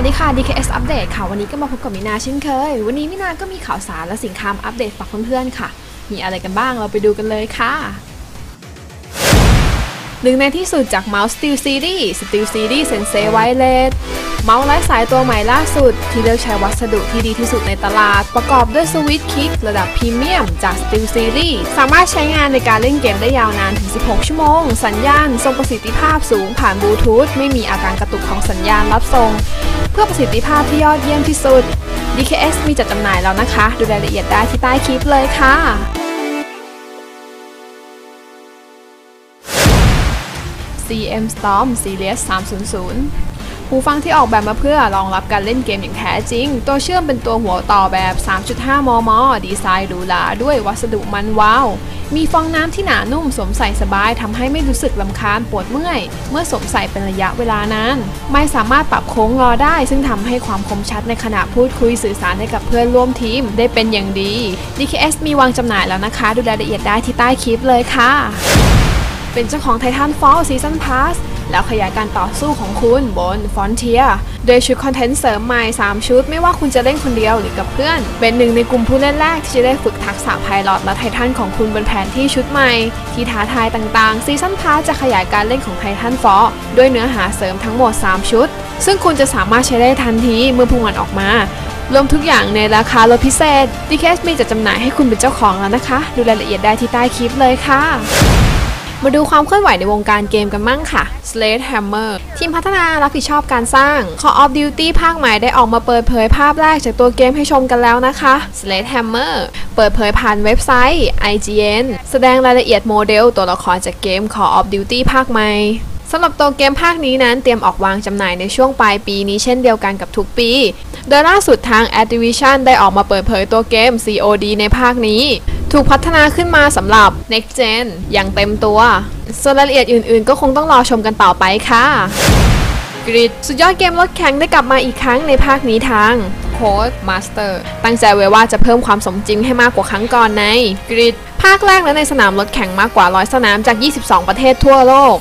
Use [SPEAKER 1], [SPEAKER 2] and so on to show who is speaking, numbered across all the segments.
[SPEAKER 1] วัสดีค่ะ DKS อัปเดตค่ะ วันนี้ก็มาพบกับมินาเช่นเคย วันนี้มินาก็มีข่าวสารและสินค้ามอัปเดตฝากเพื่อนๆค่ะ มีอะไรกันบ้างเราไปดูกันเลยค่ะ หนึ่งในที่สุดจาก Mouse Steel Series Steel Series Sensei Wireless เมาส์ไร้สายตัวใหม่ล่าสุด ที่เลือกใช้วัสดุที่ดีที่สุดในตลาด ประกอบด้วยสวิตช์คิกระดับพรีเมียมจาก Steel Series สามารถใช้งานในการเล่นเกมได้ยาวนานถึง 16 ชั่วโมง สัญญาณ ทรงประสิทธิภาพสูงผ่านบลูทูธไม่มีอาการกระตุกของสัญญาณรับส่ง เพื่อประสิทธิภาพที่ยอดเยี่ยมที่สุด DKS มีจัดจำหน่ายแล้วนะคะ ดูรายละเอียดได้ที่ใต้คลิปเลยค่ะ CM Storm Series 300หูฟังที่ออกแบบมาเพื่อรองรับการเล่นเกมอย่างแท้จริง ตัวเชื่อมเป็นตัวหัวต่อแบบ 3.5 มม ดีไซน์หรูหราด้วยวัสดุมันว้าว มีฟองน้ำที่หนานุ่มสวมใส่สบายทำให้ไม่รู้สึกลำคาญปวดเมื่อย เมื่อสวมใส่เป็นระยะเวลานานไม่สามารถปรับโค้งงอได้ ซึ่งทำให้ความคมชัดในขณะพูดคุยสื่อสารให้กับเพื่อนร่วมทีมได้เป็นอย่างดี DKS มีวางจำหน่ายแล้วนะคะ ดูรายละเอียดได้ที่ใต้คลิปเลยค่ะ เป็นเจ้าของ Titanfall Season Pass แล้วขยายการต่อสู้ของคุณบน Frontier โดยชุดคอนเทนต์เสริมใหม่ 3 ชุด ไม่ว่าคุณจะเล่นคนเดียวหรือกับเพื่อน เป็นหนึ่งในกลุ่มผู้เล่นแรกที่จะได้ฝึกทักษะไพลอตและไททันของคุณบนแผนที่ชุดใหม่ ที่ท้าทายต่างๆ Season Pass จะขยายการเล่นของ Titanfall ด้วยเนื้อหาเสริมทั้งหมด 3 ชุด ซึ่งคุณจะสามารถใช้ได้ทันทีเมื่อพวกมันออกมารวมทุกอย่างในราคาลดพิเศษ DKS มีจัดจำหน่ายให้คุณเป็นเจ้าของแล้วนะคะ ดูรายละเอียดได้ที่ใต้คลิปเลยค่ะ มาดูความเคลื่อนไหวในวงการเกมกันมั่งค่ะ Sledgehammer ทีมพัฒนารับผิดชอบการสร้าง Call of Duty ภาคใหม่ได้ออกมาเปิดเผยภาพแรกจากตัวเกมให้ชมกันแล้วนะคะ Sledgehammer เปิดเผยผ่านเว็บไซต์ IGN แสดงรายละเอียดโมเดลตัวละครจากเกม Call of Duty ภาคใหม่สำหรับตัวเกมภาคนี้นั้นเตรียมออกวางจำหน่ายในช่วงปลายปีนี้เช่นเดียวกันกับทุกปี โดยล่าสุดทาง Activision ได้ออกมาเปิดเผยตัวเกม COD ในภาคนี้ ถูกพัฒนาขึ้นมาสำหรับ Next Gen อย่างเต็มตัว ส่วนรายละเอียดอื่นๆ ก็คงต้องรอชมกันต่อไปค่ะ กริดสุดยอดเกมรถแข่งได้กลับมาอีกครั้งในภาคนี้ทาง Code Master ตั้งใจไว้ว่าจะเพิ่มความสมจริงให้มากกว่าครั้งก่อนในกริดภาคแรกและในสนามรถแข่งมากกว่า100สนามจาก 22 ประเทศทั่วโลก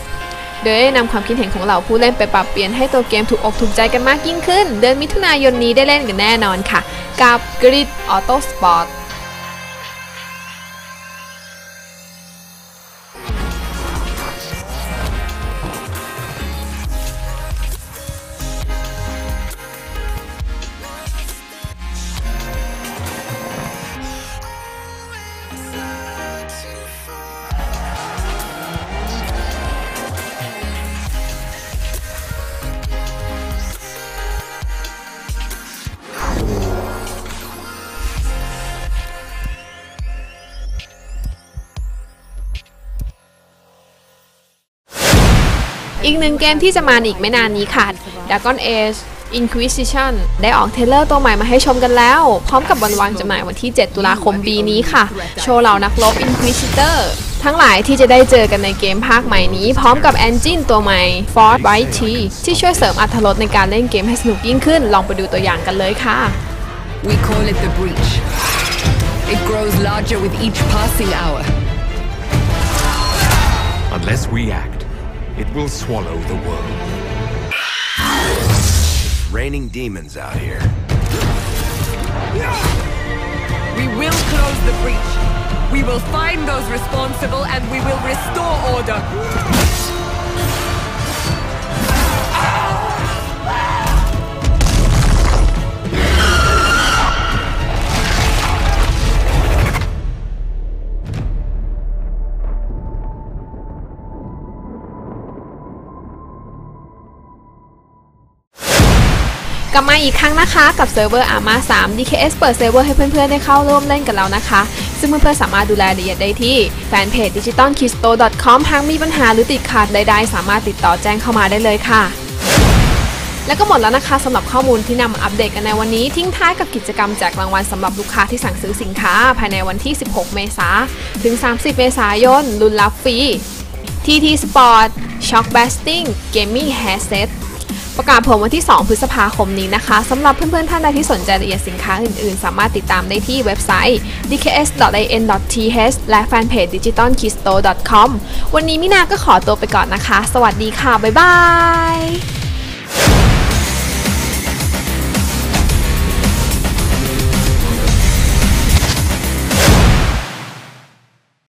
[SPEAKER 1] โดยได้นำความคิดเห็นของเหล่าผู้เล่นไปปรับเปลี่ยนให้ตัวเกมถูกอกถูกใจกันมากยิ่งขึ้น เดือนมิถุนายนนี้ได้เล่นกันแน่นอนค่ะ กับ Grid Auto Sport อีกหนึ่งเกมที่จะมาอีกไม่นานนี้ค่ะ Dragon Age Inquisition ได้ออกเทรลเลอร์ตัวใหม่มาให้ชมกันแล้ว พร้อมกับวันวางจำหน่ายวันที่ 7 ตุลาคมปีนี้ค่ะ โชว์เหล่านักรบ Inquisitor ทั้งหลายที่จะได้เจอกันในเกมภาคใหม่นี้ พร้อมกับ Engine ตัวใหม่ Ford Bright T ที่ช่วยเสริมอรรถรสในการเล่นเกมให้สนุกยิ่งขึ้น ลองไปดูตัวอย่างกันเลยค่ะ
[SPEAKER 2] We call it the breach. It grows larger with each passing hour.
[SPEAKER 3] Unless we act, it will swallow the world.
[SPEAKER 4] Raining demons out here.
[SPEAKER 2] We will close the breach. We will find those responsible and we will restore order.
[SPEAKER 1] กลับมาอีกครั้งนะคะกับเซิร์ฟเวอร์ Arma 3 DKS เปิดเซิร์ฟเวอร์ให้เพื่อนๆ ได้เข้าร่วมเล่นกันแล้วนะคะ ซึ่งเพื่อนๆ สามารถดูรายละเอียดได้ที่แฟนเพจ digitalkisto.com หากมีปัญหาหรือติดขัดใดๆ สามารถติดต่อแจ้งเข้ามาได้เลยค่ะ แล้วก็หมดแล้วนะคะสำหรับข้อมูลที่นำมาอัปเดตกันในวันนี้ ทิ้งท้ายกับกิจกรรมแจกรางวัลสำหรับลูกค้าที่สั่งซื้อสินค้า ภายในวันที่ 16 เมษาถึง 30 เมษายนลุ้นรับฟรี TT Sport Shock Blasting Gaming Headset ประกาศผลวันที่ 2 พฤษภาคมนี้นะคะสำหรับเพื่อนๆท่านใดที่สนใจรายละเอียดสินค้าอื่นๆ สามารถติดตามได้ที่เว็บไซต์ dks.in.th และแฟนเพจ digitalkisto.com วันนี้มินาก็ขอตัวไปก่อนนะคะ สวัสดีค่ะ บ๊ายบาย